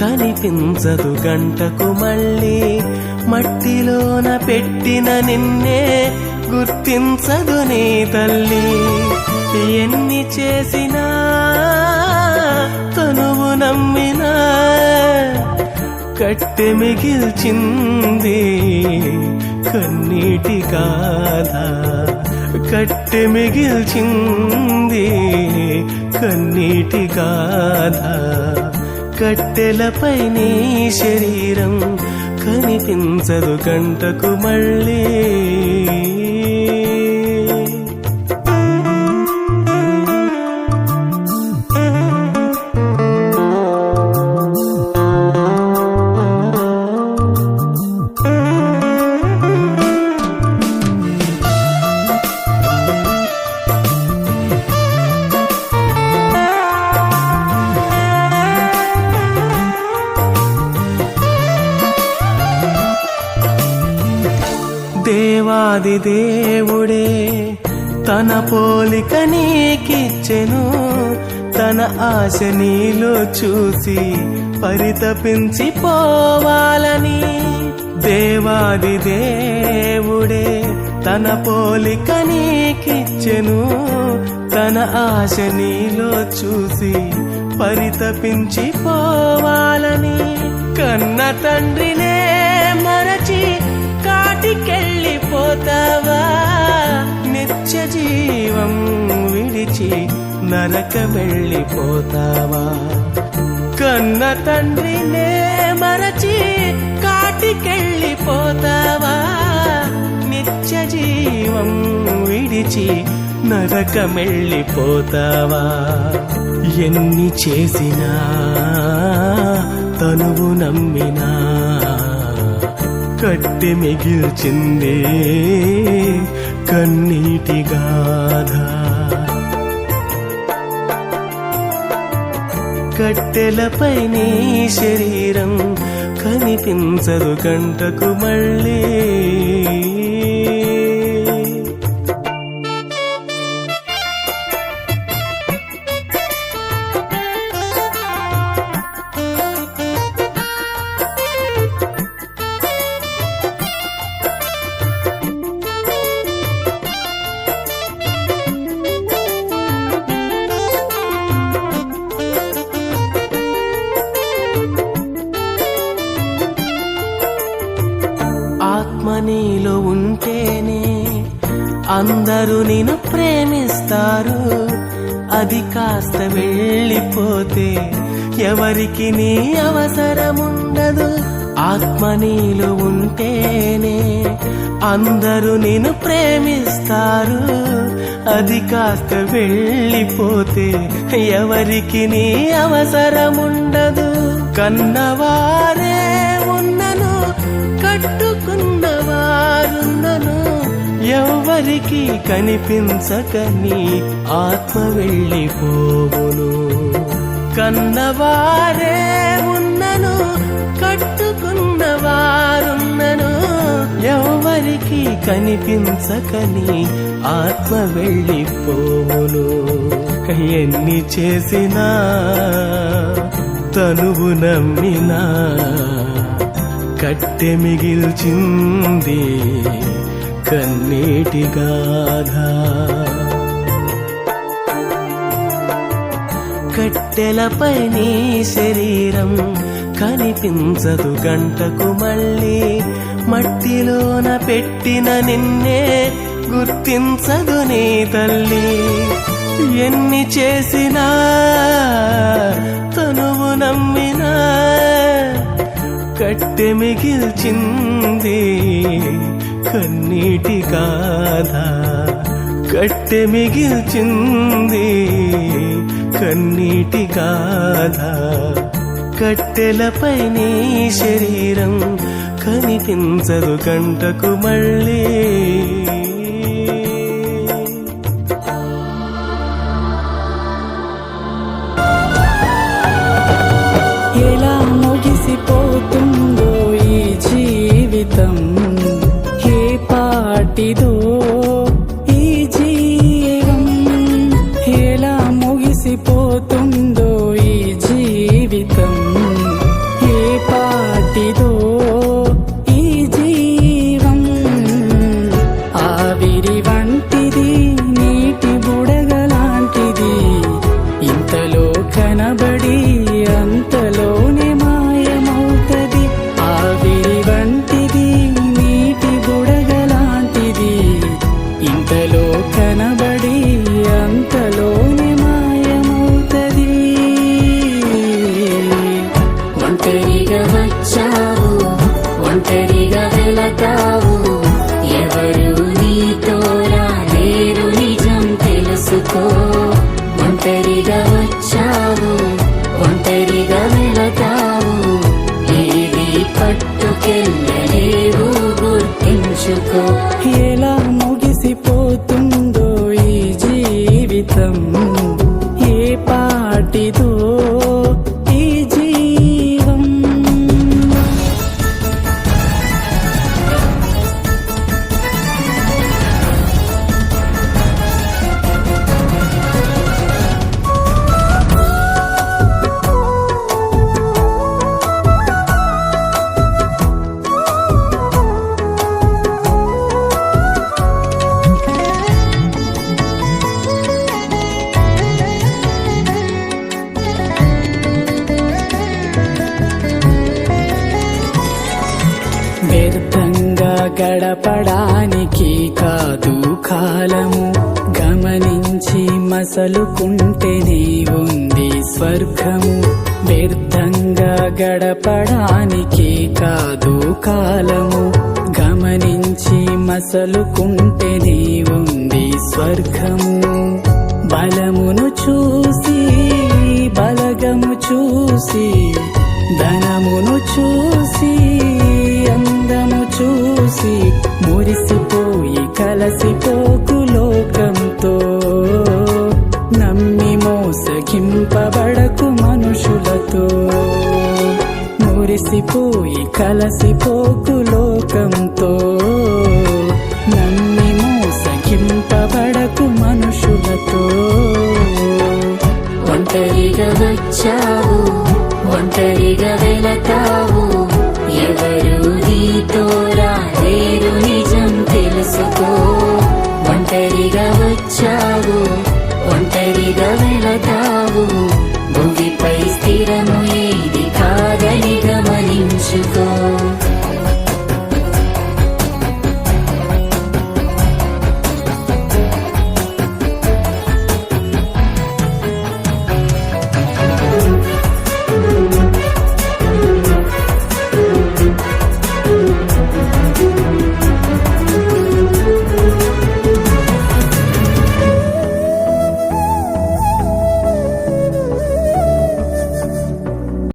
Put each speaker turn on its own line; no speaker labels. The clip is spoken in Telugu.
కనిపించదు గంటకు మళ్ళీ. మట్టిలోన పెట్టిన నిన్నే గుర్తించదు నీ తల్లి. ఎన్ని చేసినా తనువు నమ్మినా కట్టె మిగిల్చింది కన్నీటి కాధ కట్టె మిగిల్చింది కన్నీటి గాథ కట్టెలపై నీ శరీరం కనిపించదు గంటకు మళ్ళీ. ఆది దేవుడే తన పోలిక నీకిచ్చెను. తన ఆశ నీలో చూసి పరితపించి పోవాలని. దేవాది దేవుడే తన పోలిక నీకిచ్చెను. తన ఆశ నీలో చూసి పరితపించి పోవాలని. కన్న తండ్రినే పోతావా? నిత్య జీవం విడిచి నరక వెళ్ళిపోతావా? కన్న తండ్రినే మరచి కాటికెళ్ళిపోతావా? నిత్య జీవం విడిచి నరకమెళ్ళిపోతావా ఎన్ని చేసినా తనువు నమ్మినా కట్టె మిగిల్చిందే కన్నీటి గాథ. కట్టెలపై నీ శరీరం కనిపించదు గంటకు మళ్ళీ. ఆత్మ నీలో ఉంటేనే అందరూ నిన్ను ప్రేమిస్తారు. అది కాస్త వెళ్ళిపోతే ఎవరికి నీ అవసరముండదు. ఆత్మ నీలో ఉంటేనే అందరూ నిన్ను ప్రేమిస్తారు. అది కాస్త వెళ్ళిపోతే ఎవరికి నీ అవసరముండదు. కన్నవారే ఉన్నను కట్టుకుని ఎవ్వరికి కనిపించకని ఆత్మ వెళ్ళిపోవును. కన్నవారే ఉన్నను కట్టుకున్నవారున్నను. ఎవ్వరికి కనిపించకని ఆత్మ వెళ్ళిపోవును. ఎన్ని చేసినా తనువు నమ్మినా కట్టె మిగిల్చింది. కన్నీటి గాథ. కట్టెలపై నీ శరీరం కనిపించదు గంటకు మళ్ళీ. మట్టిలోన పెట్టిన నిన్నే గుర్తించదు నీ తల్లి. ఎన్ని చేసినా తనువు నమ్మినా కట్టె మిగిల్చింది. కన్నీటి గాథ కట్టె మిగిల్చింది. కన్నీటి గాథ కట్టెలపై నీ శరీరం కనిపించదు కంటకు మళ్ళీ.
ఒంటరిగా వచ్చావు ఒంటరిగా వెళతావు. ఎవరు నీతో రాలేరు నిజం తెలుసుకో. ఒంటరిగా వచ్చావు ఒంటరిగా వెళతావు. ఏది పట్టుకెళ్ళలేవు గుర్తించుకో. కాలము గమనించి మసలుకుంటేనే ఉంది స్వర్గము. వ్యర్థంగా గడపడానికే కాదు కాలము. గమనించి మసలుకుంటేనే ఉంది స్వర్గము. కలిసిపోయి కలసిపోకు లోకంతో. నమ్మి మోసగింపబడకు మనుషులతో. ఒంటరిగా వచ్చావు ఒంటరిగా వెళతావు. ఎవరు నీతో రాలేరు నిజం తెలుసుకో. ఒంటరిగా వచ్చావు